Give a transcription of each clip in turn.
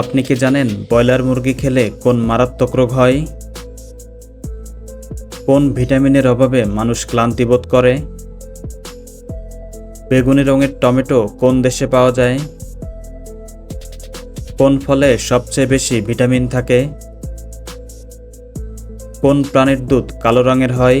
আপনি কি জানেন ব্রয়লার মুরগি খেলে কোন মারাত্মক রোগ হয়? কোন ভিটামিনের অভাবে মানুষ ক্লান্তি বোধ করে? বেগুনি রঙের টমেটো কোন দেশে পাওয়া যায়? কোন ফলে সবচেয়ে বেশি ভিটামিন থাকে? কোন প্রাণীর দুধ কালো রঙের হয়?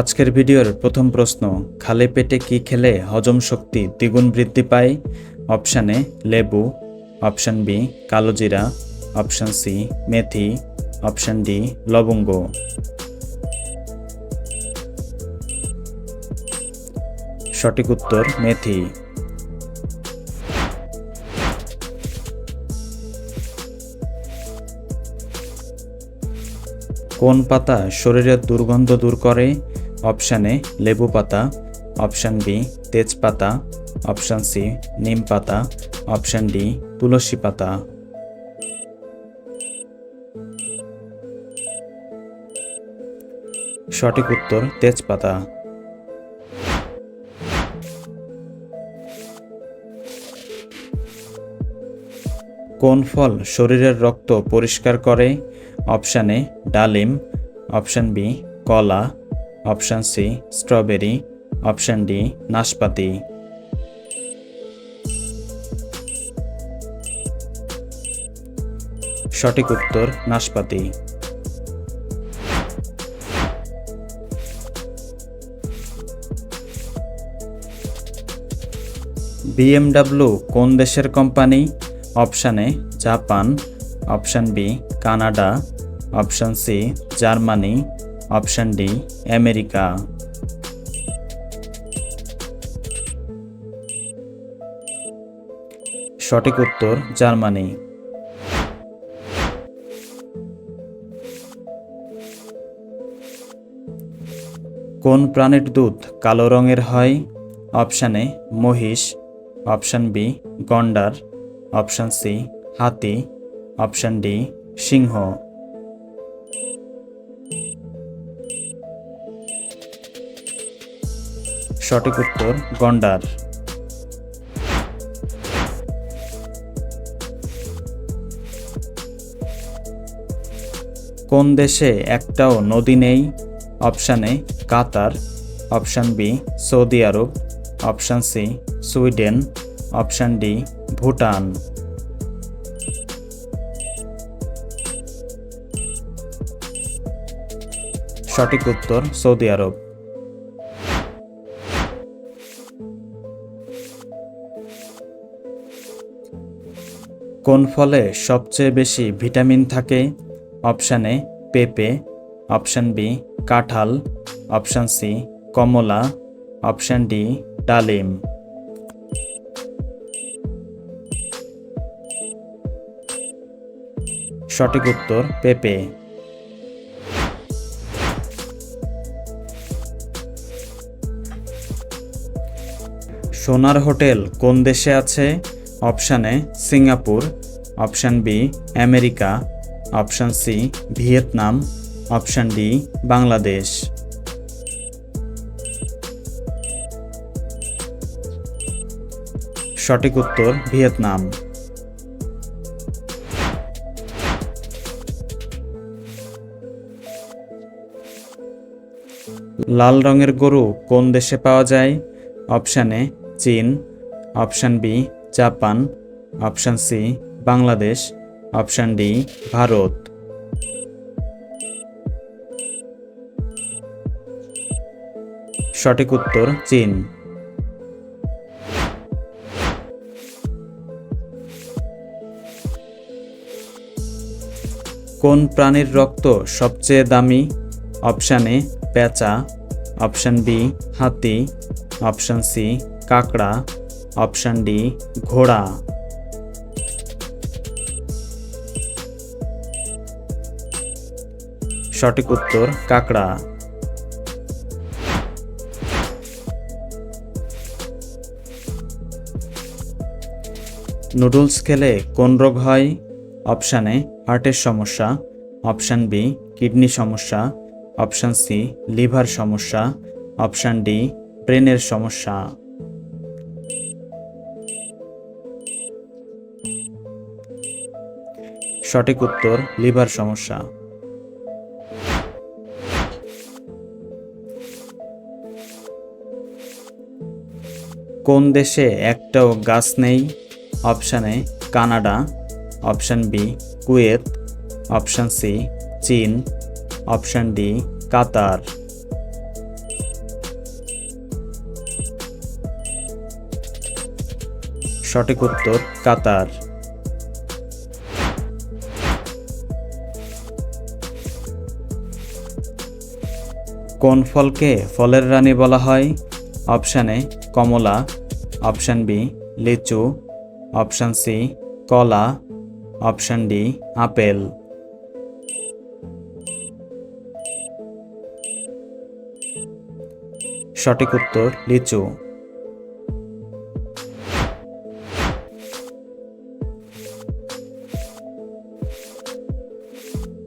আজকের ভিডিওর প্রথম প্রশ্ন, খালি পেটে কি খেলে হজম শক্তি দ্বিগুণ বৃদ্ধি পায়? অপশান এ, লেবু। অপশান বি কালোজিরা অপশান সি, মেথি। অপশান ডি, লবঙ্গ। সঠিক উত্তর, মেথি। কোন পাতা শরীরের দুর্গন্ধ দূর করে? অপশান এ লেবু পাতা, অপশান বি তেজপাতা, অপশান সি নিম পাতা, অপশান ডি তুলসী পাতা। সঠিক উত্তর তেজপাতা। কোন ফল শরীরের রক্ত পরিষ্কার করে? অপশান এ ডালিম, অপশান বি কলা option C, strawberry, option D, নাশপাতি। সঠিক উত্তর, নাশপাতি। বিএমডাব্লিউ কোন দেশের company? Option A, Japan. Option B, Canada. Option C, Germany. Option D America সঠিক উত্তর, জার্মানি। কোন প্রাণীর দুধ কালো রঙের হয়? অপশান মহিষ। অপশান বি গন্ডার। অপশান সি হাতি। অপশান ডি সিংহ। সঠিক উত্তর গন্ডার। কোন দেশে একটাও নদী নেই? Option A, Qatar. Option B, Saudi Arab. Option C, Sweden. Option D, Bhutan. সঠিক উত্তর সৌদি আরব। কোন ফলে সবচেয়ে বেশি ভিটামিন থাকে? অপশান এ, পেঁপে। অপশান বি, কাঁঠাল। অপশান সি, কমলা। অপশান ডি, ডালিম। সঠিক উত্তর, পেঁপে। সোনার হোটেল কোন দেশে আছে? Option A Singapore, option B America, option C Vietnam, option D Bangladesh. সঠিক উত্তর ভিয়েতনাম। লাল রঙের গরু কোন দেশে পাওয়া যায়? অপশান এ চীন, option B Japan, option C, Bangladesh, option D, Bharat. সঠিক উত্তর, চীন। কোন প্রাণীর রক্ত সবচেয়ে দামি? অপশান এ, পেঁচা। অপশান বি, হাতি। অপশান সি, কাকড়া। অপশান ডি ঘোড়া। সঠিক উত্তর, কাকড়া। নুডলস খেলে কোন রোগ হয়? অপশান এ হার্টের সমস্যা। অপশান বি কিডনি সমস্যা। অপশান সি লিভার সমস্যা। অপশান ডি ব্রেনের সমস্যা। সঠিক উত্তর, লিভার সমস্যা। কোন দেশে একটাও গাছ নেই? Option A, Canada. Option B, Kuwait. Option C, চীন। Option D, Qatar. সঠিক উত্তর, কাতার। কোন ফলকে ফলের রানী বলা হয়? অপশান এ, কমলা। অপশান বি, লিচু। অপশান সি, কলা। Option D, apple. সঠিক উত্তর, লিচু।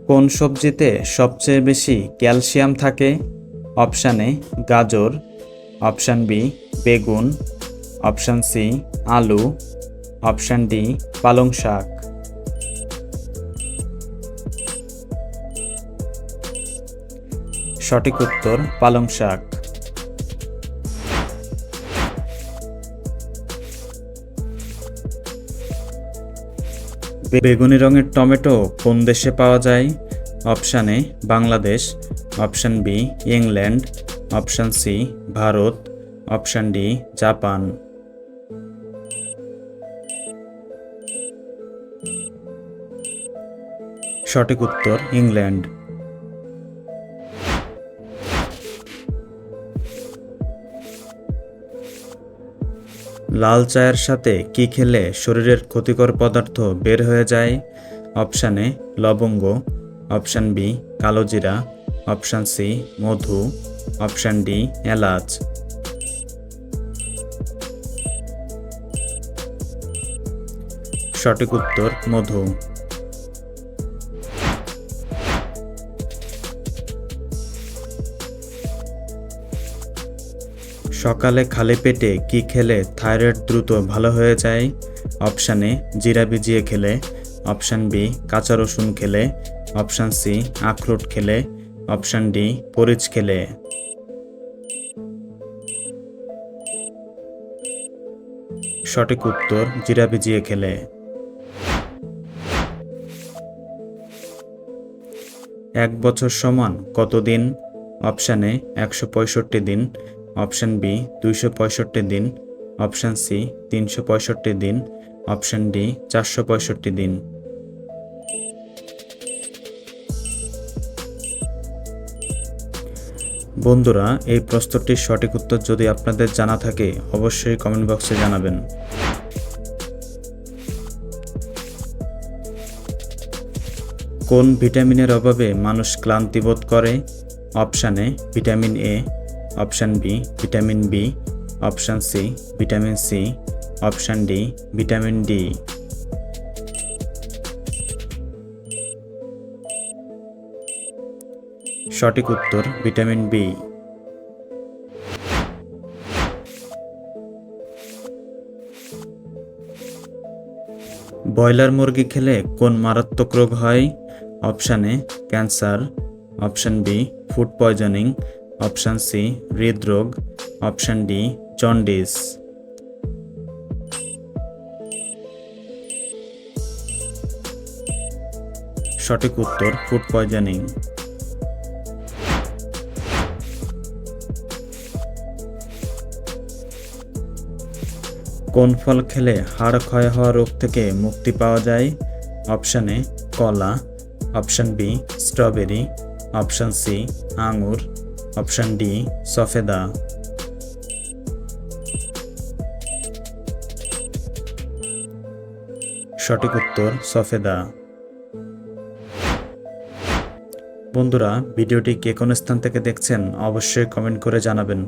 কোন সবজিতে সবচেয়ে বেশি ক্যালসিয়াম থাকে? অপশান এ গাজর, অপশান বি বেগুন, অপশান সি আলু, অপশান ডি পালং শাক। সঠিক উত্তর পালং শাক। বেগুনি রঙের টমেটো কোন দেশে পাওয়া যায়? Option A, Bangladesh, option B, England, option C, Bharat, option D, Japan. সঠিক উত্তর, ইংল্যান্ড। লাল চায়ের সাথে কি খেলে শরীরের ক্ষতিকর পদার্থ বের হয়ে যায়? অপশানে লবঙ্গ। অপশান বি কালোজিরা অপশান সি, মধু। অপশান ডি, এলাচ। সঠিক উত্তর, মধু। সকালে খালি পেটে কি খেলে থাইরয়েড দ্রুত ভালো হয়ে যায়? অপশান জিরা ভিজিয়ে খেলে। অপশান বি, কাঁচা রসুন খেলে। অপশান সি, আখরোট খেলে। অপশান ডি, পরিচ খেলে। সঠিক উত্তর, জিরা ভিজিয়ে খেলে। এক বছর সমান, কত দিন? অপশান এ, একশো পঁয়ষট্টি দিন। অপশান বি, দুইশো পঁয়ষট্টি দিন। অপশান সি, তিনশো পঁয়ষট্টি দিন। অপশান ডি, চারশো পঁয়ষট্টি দিন। বন্ধুরা, এই প্রশ্নটির সঠিক উত্তর যদি আপনাদের জানা থাকে, অবশ্যই কমেন্ট বক্সে জানাবেন। কোন ভিটামিনের অভাবে মানুষ ক্লান্তি বোধ করে? Option vitamin A, option B, vitamin B, option C, vitamin C, option D, vitamin D. সঠিক উত্তর ভিটামিন বি। ব্রয়লার মুরগি খেলে কোন মারাত্মক রোগ হয়? Option A, cancer. Option B, food poisoning. Option C, হৃদরোগ। Option D, jaundice. সঠিক উত্তর ফুড পয়জনিং। কোন ফল খেলে হাড় ক্ষয় হওয়া রোগ থেকে মুক্তি পাওয়া যায়? অপশান এ, কলা। Option B, strawberry. Option C, আঙুর। অপশান ডি, সফেদা। সঠিক উত্তর, সফেদা। বন্ধুরা, ভিডিওটি কে কোন স্থান থেকে দেখছেন অবশ্যই কমেন্ট করে জানাবেন।